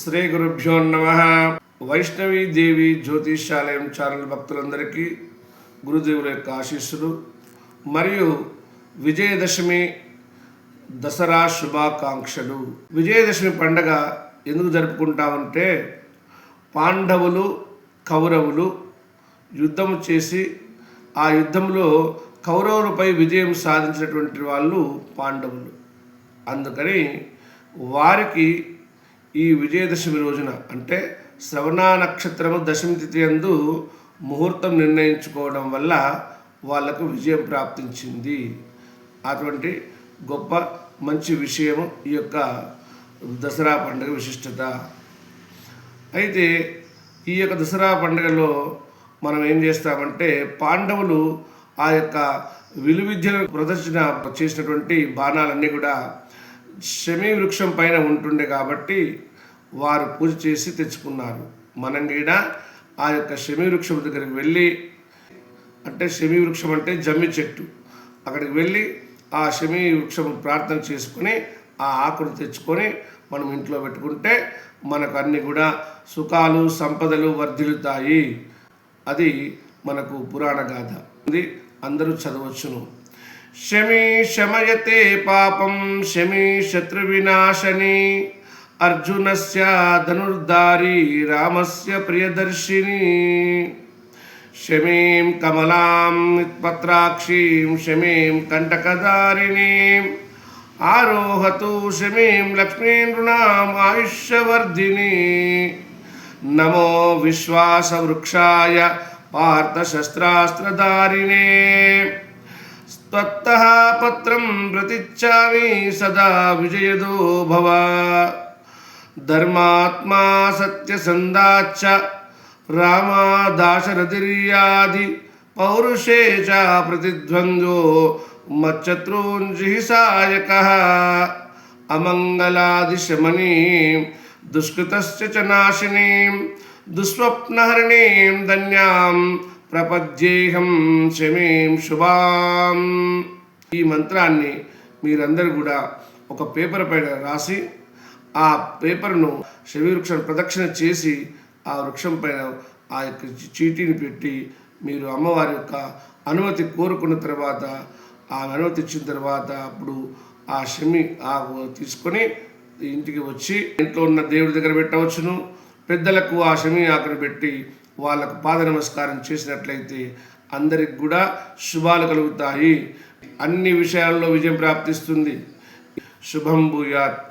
శ్రీ గురుభ్యో నమ. వైష్ణవి దేవి జ్యోతిషాలయం ఛానల్ భక్తులందరికీ గురుదేవుల యొక్క ఆశీస్సులు. మరియు విజయదశమి దసరా శుభాకాంక్షలు. విజయదశమి పండగ ఎందుకు జరుపుకుంటామంటే పాండవులు కౌరవులు యుద్ధం చేసి ఆ యుద్ధంలో కౌరవులపై విజయం సాధించినటువంటి వాళ్ళు పాండవులు. అందుకని వారికి ఈ విజయదశమి రోజున అంటే శ్రవణ నక్షత్రము దశమి తిథి అందు ముహూర్తం నిర్ణయించుకోవడం వల్ల వాళ్ళకు విజయం ప్రాప్తించింది. అటువంటి గొప్ప మంచి విషయము ఈ యొక్క దసరా పండుగ విశిష్టత. అయితే ఈ యొక్క దసరా పండుగలో మనం ఏం చేస్తామంటే పాండవులు ఆ యొక్క విలువిద్యను ప్రదర్శన చేసినటువంటి బాణాలన్నీ కూడా శమీ వృక్షం పైన ఉంటుండే కాబట్టి వారు పూజ చేసి తెచ్చుకున్నారు. మనం కూడా ఆ యొక్క శమీ వృక్షం దగ్గరికి వెళ్ళి అంటే శమీ వృక్షం అంటే జమ్మి చెట్టు. అక్కడికి వెళ్ళి ఆ శమీ వృక్షం ప్రార్థన చేసుకొని ఆ ఆకును తెచ్చుకొని మనం ఇంట్లో పెట్టుకుంటే మనకు అన్నీ కూడా సుఖాలు సంపదలు వర్ధిల్లుతాయి. అది మనకు పురాణ గాథ. ఇది అందరూ చదవచ్చును. శమీ శమయతే పాపం శమీ శత్రువినాశని. అర్జునస్య ధనుర్ధారి రామస్య ప్రియదర్శిని. శమీం కమలాం పత్రాక్షీం శమీం కంటకదారిణీం ఆరోహతు శమీం లక్ష్మీనృణాం ఆయుష్యవర్ధిని. నమో విశ్వాసవృక్షాయ పార్థశస్త్రాస్త్రధారిణే त्वत्तः पत्रं प्रतिच्छामि सदा विजयदो भव धर्मात्मा सत्यसन्दाच्च रामादाशरथिर्यादि पौरुषे च प्रतिद्वन्द्वो मच्चत्रूञ्जिहिसायकः अमङ्गलादिशमनीं दुष्कृतस्य च नाशिनीं दुःस्वप्नहरिणीं धन्यां ప్రపద్యేహం శమీం శుభాం. ఈ మంత్రాన్ని మీరందరూ కూడా ఒక పేపర్ పైన రాసి ఆ పేపర్ను శమీ ప్రదక్షిణ చేసి ఆ వృక్షం పైన ఆ యొక్క చీటీని పెట్టి మీరు అమ్మవారి యొక్క అనుమతి కోరుకున్న తర్వాత ఆ అనుమతి ఇచ్చిన తర్వాత అప్పుడు ఆ శమి ఆ తీసుకొని ఇంటికి వచ్చి ఇంట్లో ఉన్న దేవుడి దగ్గర పెట్టవచ్చును. పెద్దలకు ఆ శమి ఆకును పెట్టి వాళ్ళకు పాద నమస్కారం చేసినట్లయితే అందరికి కూడా శుభాలు కలుగుతాయి. అన్ని విషయాల్లో విజయం ప్రాప్తిస్తుంది. శుభం భూయాత్.